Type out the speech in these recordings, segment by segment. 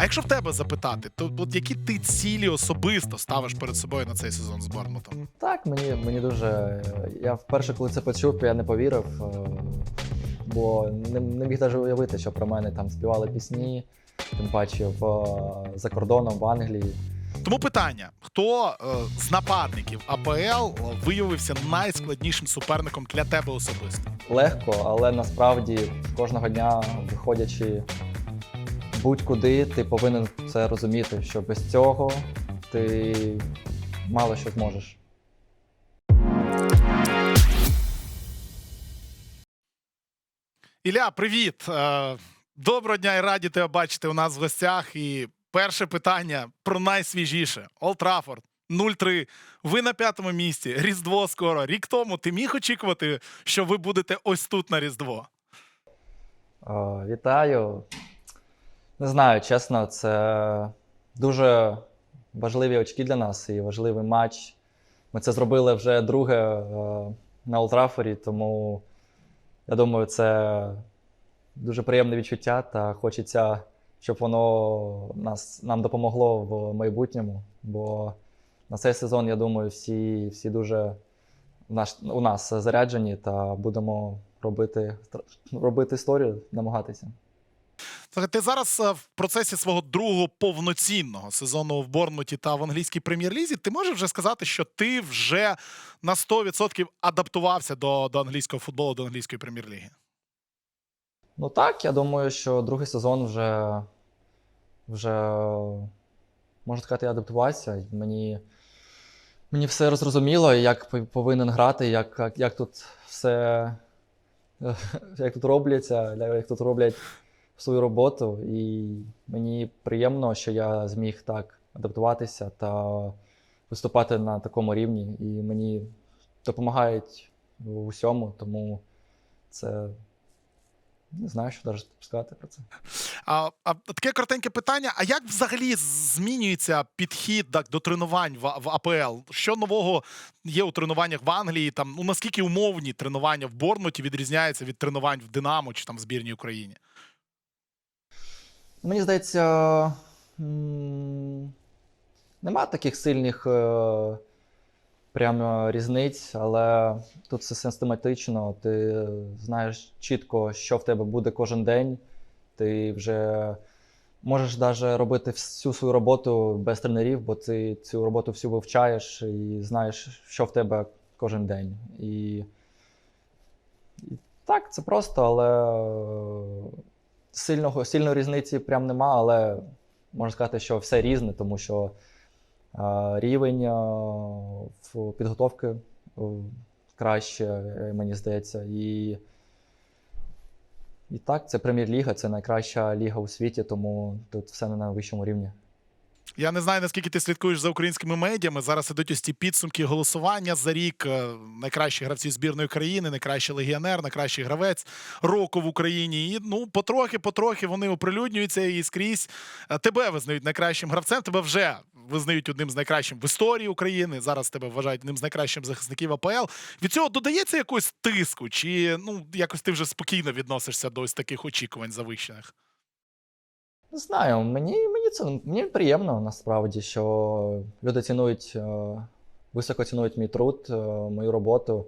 А якщо в тебе запитати, то от які ти цілі особисто ставиш перед собою на цей сезон з Борнмутом? Так, мені, мені дуже. Я вперше, коли це почув, я не повірив, е, бо не, не міг навіть уявити, що про мене там співали пісні, тим паче в, е, за кордоном в Англії. Тому питання: хто е, з нападників АПЛ е, виявився найскладнішим суперником для тебе особисто? Легко, але насправді кожного дня, виходячи будь-куди, ти повинен це розуміти, що без цього ти мало що зможеш. Ілля, привіт! Е, Доброго дня і раді тебе бачити у нас в гостях. І перше питання про найсвіжіше: Олд Траффорд 0-3. Ви на п'ятому місці. Різдво скоро. Рік тому ти міг очікувати, що ви будете ось тут на Різдво. О, вітаю. Не знаю, чесно, це дуже важливі очки для нас і важливий матч. Ми це зробили вже друге е, на Олтрафорі, тому я думаю, це дуже приємне відчуття та хочеться, щоб воно нас, нам допомогло в майбутньому. Бо на цей сезон, я думаю, всі, всі дуже наш, у нас заряджені та будемо робити, робити історію, намагатися. Ти зараз е, в процесі свого другого повноцінного сезону в Борнмуті та в англійській прем'єр-лізі. Ти можеш вже сказати, що ти вже на 100% адаптувався до, до англійського футболу, до англійської прем'єр-ліги? Ну так, я думаю, що другий сезон вже, вже можна сказати, я адаптувався. Мені, мені все зрозуміло, як повинен грати, як, як, як тут все як тут робляться, як тут роблять свою роботу. І мені приємно, що я зміг так адаптуватися та виступати на такому рівні. І мені допомагають в усьому, тому це не знаю, що навіть сказати про це. А, а таке коротеньке питання: а як взагалі змінюється підхід так, до тренувань в, в АПЛ? Що нового є у тренуваннях в Англії? Там ну наскільки умовні тренування в Борнмуті відрізняються від тренувань в Динамо чи там в збірній Україні? Мені здається, нема таких сильних е, прямо різниць, але тут все систематично. Ти знаєш чітко, що в тебе буде кожен день. Ти вже можеш навіть робити всю свою роботу без тренерів, бо ти цю роботу всю вивчаєш і знаєш, що в тебе кожен день. І, і так, це просто, але е, сильного, сильної різниці прям нема, але можна сказати, що все різне, тому що е, рівень е, в підготовки е, краще, мені здається. І, і так, це прем'єр-ліга, це найкраща ліга у світі, тому тут все на найвищому рівні. Я не знаю, наскільки ти слідкуєш за українськими медіями. Зараз ідуть ось ці підсумки голосування за рік. Е, Найкращі гравці збірної країни, найкращий легіонер, найкращий гравець року в Україні. І ну, потрохи, потрохи вони оприлюднюються і скрізь е, тебе визнають найкращим гравцем. Тебе вже визнають одним з найкращим в історії України. Зараз тебе вважають одним з найкращих захисників АПЛ. Від цього додається якогось тиску, чи ну якось ти вже спокійно відносишся до ось таких очікувань завищених? Не знаю, мені, мені це мені приємно насправді, що люди цінують, е, високо цінують мій труд, е, мою роботу.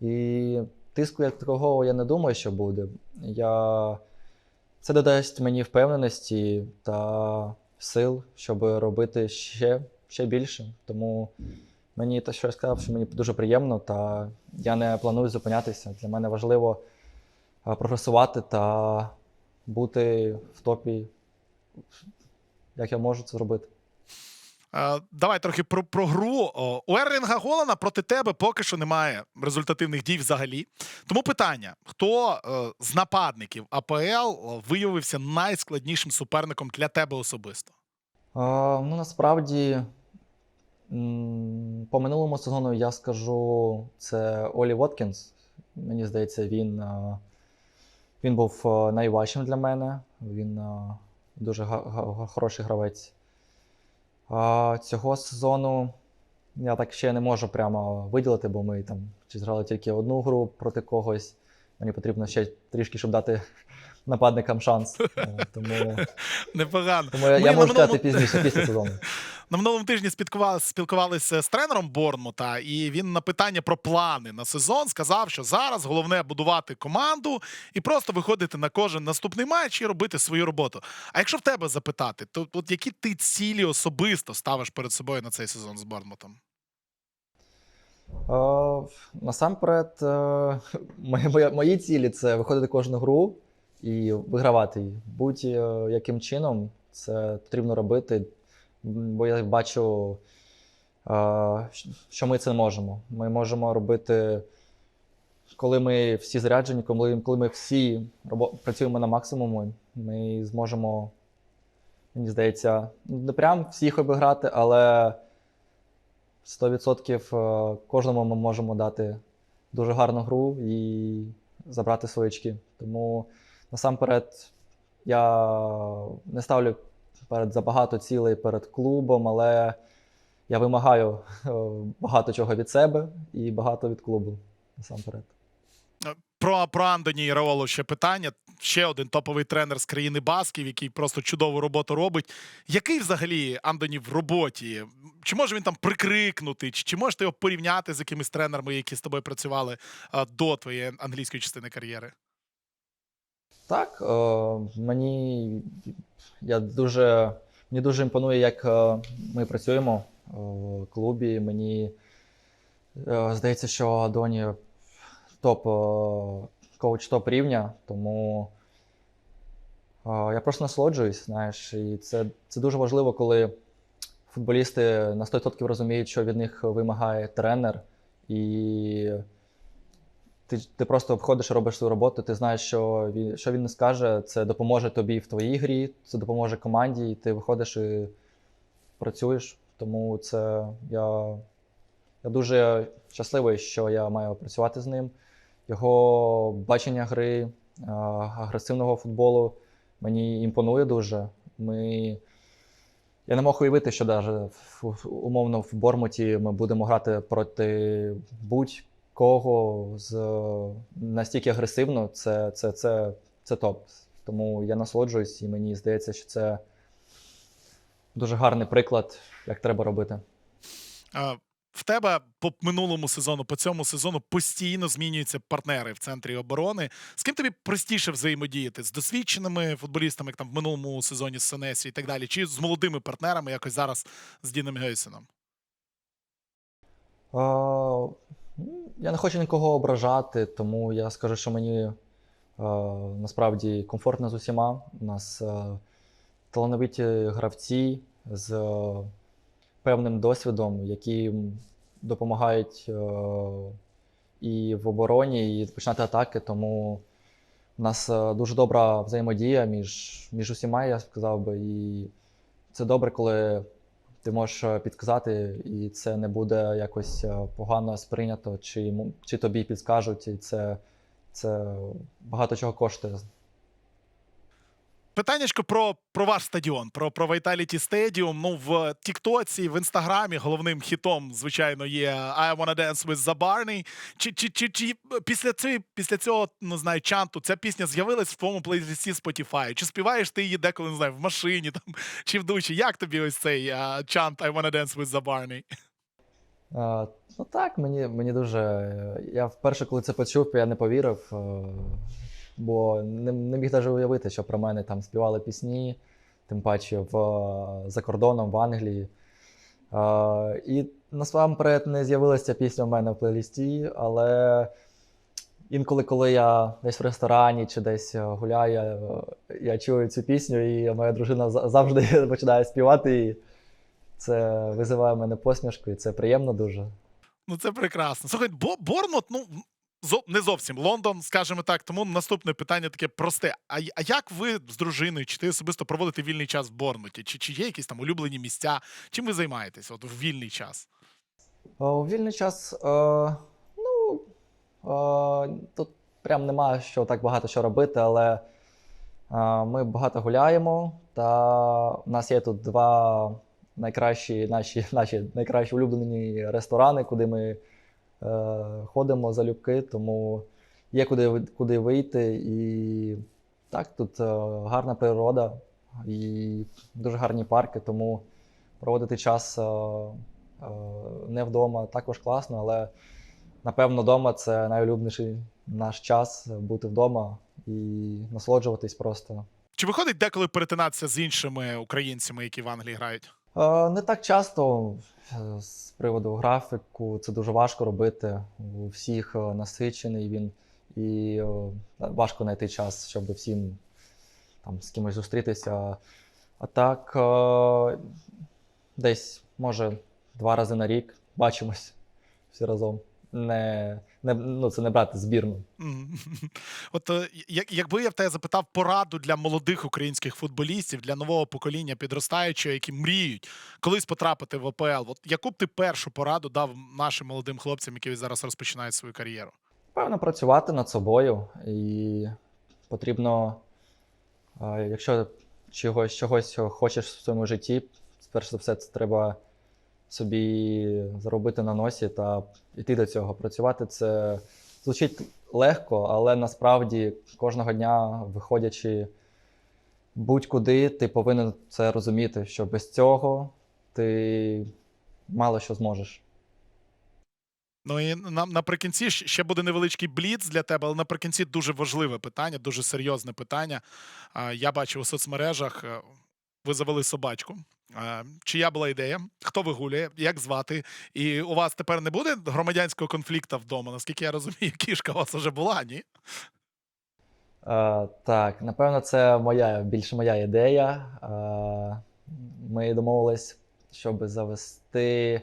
І тиску як такого я не думаю, що буде. Я... Це додасть мені впевненості та сил, щоб робити ще, ще більше. Тому мені те, що я сказав, що мені дуже приємно, та я не планую зупинятися. Для мене важливо е, прогресувати та бути в топі як я можу це зробити. Е, Давай трохи про, про гру. У Ерлінга Голана проти тебе поки що немає результативних дій взагалі. Тому питання: хто е, з нападників АПЛ е, виявився найскладнішим суперником для тебе особисто? А, ну, насправді, по минулому сезону я скажу, це Олі Воткінс. Мені здається, він, він був найважчим для мене. Він дуже хороший гравець. А, цього сезону я так ще не можу прямо виділити, бо ми там чи зграли тільки одну гру проти когось. Мені потрібно ще трішки, щоб дати нападникам шанс. Е, Тому, Непогано. тому я, я можу сказати минулому- пізніше, після сезону. На минулому тижні спілкували- спілкувалися з тренером Борнмута, і він на питання про плани на сезон сказав, що зараз головне будувати команду і просто виходити на кожен наступний матч і робити свою роботу. А якщо в тебе запитати, то от які ти цілі особисто ставиш перед собою на цей сезон з Борнмутом? Е, насамперед, е, мої, мої- цілі це виходити кожну гру і вигравати її. Будь-яким чином це потрібно робити, бо я бачу, що ми це можемо. Ми можемо робити, коли ми всі заряджені, коли, ми всі працюємо на максимумі, ми зможемо, мені здається, не прям всіх обіграти, але 100% е, кожному ми можемо дати дуже гарну гру і забрати свої очки. Тому насамперед я не ставлю перед забагато цілей перед клубом, але я вимагаю е, багато чого від себе і багато від клубу. Насамперед. Про, про Андоні Іраолу ще питання. Ще один топовий тренер з країни Басків, який просто чудову роботу робить. Який взагалі Андоні в роботі? Чи може він там прикрикнути, чи, чи можете його порівняти з якимись тренерами, які з тобою працювали а, до твоєї англійської частини кар'єри? Так, е, мені я дуже, мені дуже імпонує, як е, ми працюємо е, в клубі. Мені здається, що Адоні топ коуч топ рівня, тому я просто насолоджуюсь, знаєш, і це, це дуже важливо, коли футболісти на 100% розуміють, що від них вимагає тренер, і ти, ти просто обходиш і робиш свою роботу, ти знаєш, що він, що він не скаже, це допоможе тобі в твоїй грі, це допоможе команді, і ти виходиш і працюєш. Тому це я, я дуже щасливий, що я маю працювати з ним. Його бачення гри, агресивного футболу мені імпонує дуже. Ми... Я не мог уявити, що навіть умовно в Бормуті ми будемо грати проти будь кого з настільки агресивно, це, це, це, це топ. Тому я насолоджуюсь, і мені здається, що це дуже гарний приклад, як треба робити. А, в тебе по минулому сезону, по цьому сезону постійно змінюються партнери в центрі оборони. З ким тобі простіше взаємодіяти? З досвідченими футболістами, як там в минулому сезоні з Сенесі і так далі, чи з молодими партнерами, якось зараз з Діном Гейсеном? Я не хочу нікого ображати, тому я скажу, що мені е, насправді комфортно з усіма. У нас е, талановиті гравці з е, певним досвідом, які допомагають е, і в обороні, і починати атаки. Тому у нас е, дуже добра взаємодія між, між усіма, я сказав би. І це добре, коли ти можеш е, підказати, і це не буде якось е, погано сприйнято, чи, чи тобі підскажуть, і це, це багато чого коштує. Питаннячко про, про ваш стадіон, про, про Vitality Stadium. Ну, в Тіктоці, в Інстаграмі головним хітом, звичайно, є I Wanna Dance with Zabarny. Чи, чи, чи, чи після, цієї, після цього, не знаю, чанту, ця пісня з'явилась в твоєму плейлісті Spotify? Чи співаєш ти її деколи, не знаю, в машині там, чи в душі? Як тобі ось цей а, чант I Wanna Dance with Zabarny? Е, ну так, мені, мені дуже. Я вперше, коли це почув, я не повірив, е, бо не, не міг навіть уявити, що про мене там співали пісні, тим паче в, е, за кордоном в Англії. Е, І насамперед не з'явилася пісня в мене в плейлісті, але інколи, коли я десь в ресторані чи десь е, гуляю, я, чую цю пісню, і моя дружина завжди починає співати. її. Це визиває мене посмішку, і це приємно дуже. Ну, це прекрасно. Слухай, Бо Борнмут, ну. Не зовсім Лондон, скажімо так. Тому наступне питання таке просте. А, а як ви з дружиною, чи ти особисто проводите вільний час в Борнмуті? Чи, чи є якісь там улюблені місця? Чим ви займаєтесь от в вільний час? У вільний час, е, ну, е, тут прям немає що так багато що робити, але е, ми багато гуляємо, та в нас є тут два найкращі наші, наші найкращі улюблені ресторани, куди ми е, ходимо залюбки, тому є куди, куди вийти і Так, тут е, гарна природа і дуже гарні парки, тому проводити час е, е, не вдома також класно, але напевно вдома це найулюбленіший наш час бути вдома і насолоджуватись просто. Чи виходить деколи перетинатися з іншими українцями, які в Англії грають? Е, Не так часто е, з приводу графіку це дуже важко робити. У всіх е, насичений він, і важко знайти час, щоб всім там з кимось зустрітися. А так, десь, може, два рази на рік бачимось всі разом. Не, не, ну, це не брати збірну. От е, як- якби я в тебе запитав пораду для молодих українських футболістів, для нового покоління підростаючого, які мріють колись потрапити в АПЛ, от яку б ти першу пораду дав нашим молодим хлопцям, які зараз розпочинають свою кар'єру? Певно, працювати над собою і потрібно, е, якщо чогось, чогось хочеш в своєму житті, перш за все, це треба собі заробити на носі та йти до цього. Працювати це звучить легко, але насправді кожного дня, виходячи будь-куди, ти повинен це розуміти, що без цього ти мало що зможеш. Ну і нам наприкінці ще буде невеличкий бліц для тебе, але наприкінці дуже важливе питання, дуже серйозне питання. Я бачив у соцмережах, е, ви завели собачку. Е, Чия була ідея? Хто вигуляє? Як звати? І у вас тепер не буде громадянського конфлікту вдома? Наскільки я розумію, кішка у вас вже була, ні? Е, так, напевно, це моя більше моя ідея. Е, ми домовились, щоб завести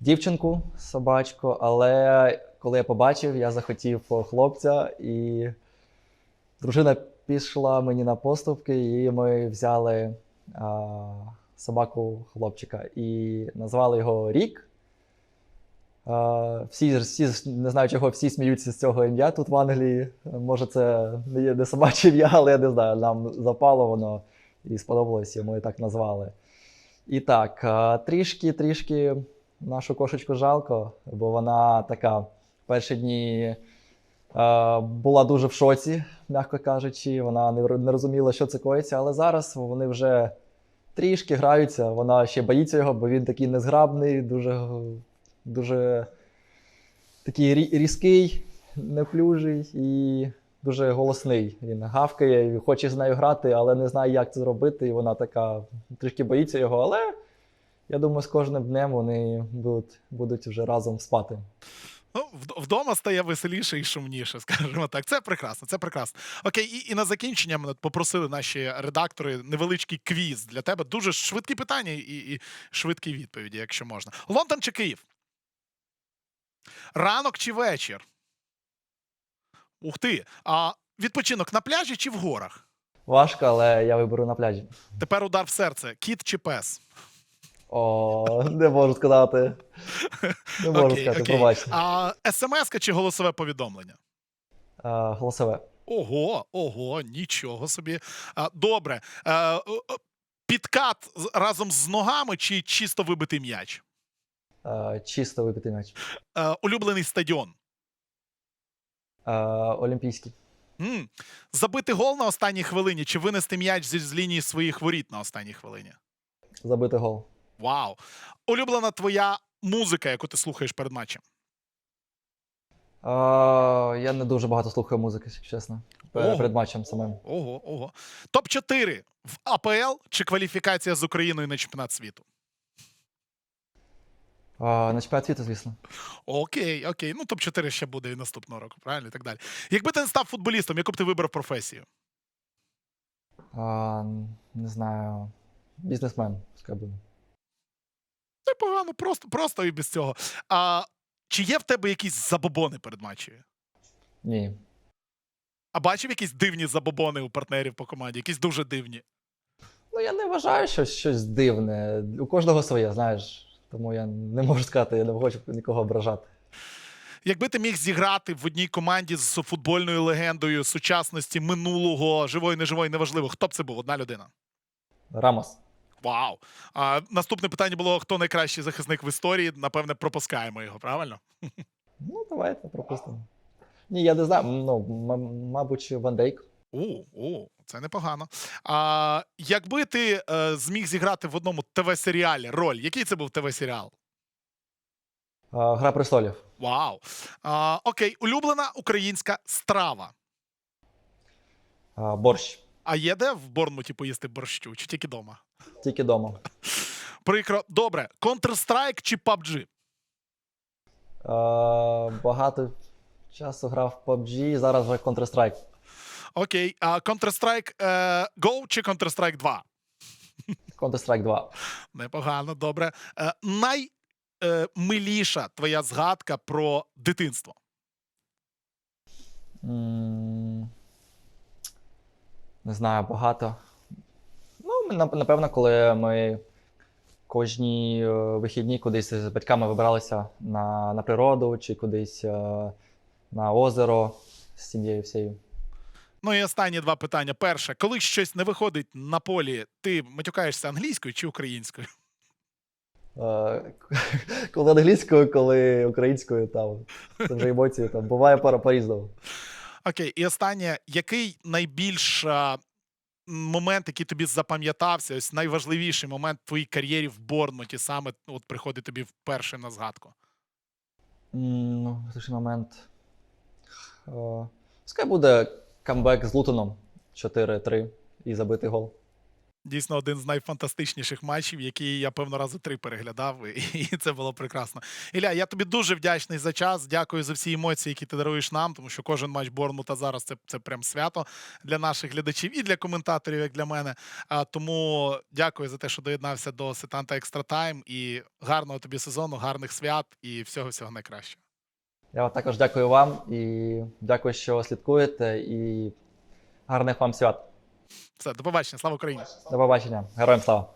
дівчинку, собачку, але коли я побачив, я захотів хлопця, і дружина пішла мені на поступки, і ми взяли е, собаку хлопчика і назвали його Рік. Всі, всі, не знаю, чого всі сміються з цього ім'я тут в Англії. Може, це не є не собаче ім'я, але я не знаю. Нам запало воно і сподобалось, і ми так назвали. І так, е, трішки, трішки нашу кошечку жалко, бо вона така в перші дні була дуже в шоці, м'яко кажучи. Вона не розуміла, що це коїться, але зараз вони вже трішки граються. Вона ще боїться його, бо він такий незграбний, дуже, дуже такий різкий, неплюжий і дуже голосний. Він гавкає, і хоче з нею грати, але не знає, як це зробити. І вона така трішки боїться його. Але я думаю, з кожним днем вони будуть, будуть вже разом спати. Ну, вдома стає веселіше і шумніше, скажімо так. Це прекрасно, це прекрасно. Окей, і, і на закінчення мене попросили наші редактори невеличкий квіз для тебе. Дуже швидкі питання і, і швидкі відповіді, якщо можна. Лондон чи Київ? Ранок чи вечір? Ух ти. А відпочинок на пляжі чи в горах? Важко, але я виберу на пляжі. Тепер удар в серце. Кіт чи пес? О, не можу сказати. Не можу Окей, сказати, окей. пробачте. А смс чи голосове повідомлення? А, голосове. Ого, ого, нічого собі. А, добре. Е, е, е, підкат разом з ногами чи чисто вибитий м'яч? А, чисто випити м'яч. Е, улюблений стадіон. А, олімпійський. м Забити гол на останній хвилині чи винести м'яч зі з лінії своїх воріт на останній хвилині? Забити гол. Вау. Улюблена твоя музика, яку ти слухаєш перед матчем? А, я не дуже багато слухаю музики, якщо чесно. Ого. Перед матчем самим. Ого, ого. Топ-4 в АПЛ чи кваліфікація з Україною на чемпіонат світу? А, на чемпіонат світу, звісно. Окей, окей. Ну, топ-4 ще буде і наступного року, правильно? І так далі. Якби ти не став футболістом, яку б ти вибрав професію? А, не знаю. Бізнесмен, скажу. Непогано, просто, просто і без цього. А, чи є в тебе якісь забобони перед матчею? Ні. А бачив якісь дивні забобони у партнерів по команді? Якісь дуже дивні. Ну, я не вважаю щось, щось дивне. У кожного своє, знаєш. Тому я не можу сказати, я не хочу нікого ображати. Якби ти міг зіграти в одній команді з футбольною легендою сучасності минулого, живої, неживої, неважливо, хто б це був? Одна людина. Рамос. Вау. А, наступне питання було: хто найкращий захисник в історії? Напевне, пропускаємо його, правильно? Ну, давайте пропустимо. Ні, я не знаю. Ну, мабуть, Ван Дейк. О, о, це непогано. А, якби ти е, зміг зіграти в одному ТВ-серіалі роль, який це був ТВ-серіал? Гра престолів. Вау. А, окей, улюблена українська страва. Е, Борщ. А є де в Борнмуті поїсти борщу, чи тільки вдома? Тільки вдома. Прикро. Добре. Counter-Strike чи PUBG? Е, Багато часу грав в PUBG, зараз вже Counter-Strike. Окей. А Counter-Strike е, Go чи Counter-Strike 2? Counter-Strike 2. Непогано, добре. Е, наймиліша твоя згадка про дитинство. М, Не знаю, багато. Напевно, коли ми кожні е, вихідні кудись з батьками вибиралися на, на природу чи кудись е, на озеро з сім'єю всією. Ну і останні два питання. Перше, коли щось не виходить на полі, ти матюкаєшся англійською чи українською? Е, Коли англійською, коли українською, там це вже емоції там буває пара по-різному. Окей, і останнє, який найбільш момент, який тобі запам'ятався, ось найважливіший момент в твоїй кар'єрі в Борнмуті, саме от приходить тобі вперше на згадку? Ну, в момент. Скай буде камбек з Лутоном 4-3 і забитий гол. Дійсно, один з найфантастичніших матчів, які я певно рази три переглядав, і це було прекрасно. Ілля, я тобі дуже вдячний за час. Дякую за всі емоції, які ти даруєш нам, тому що кожен матч Борнмута зараз це, це прям свято для наших глядачів і для коментаторів, як для мене. А, тому дякую за те, що доєднався до Сетанта Екстра Тайм. І гарного тобі сезону, гарних свят і всього всього найкращого. Я також дякую вам і дякую, що слідкуєте, і гарних вам свят. Все, до побачення, слава Україні! До побачення. Героям слава!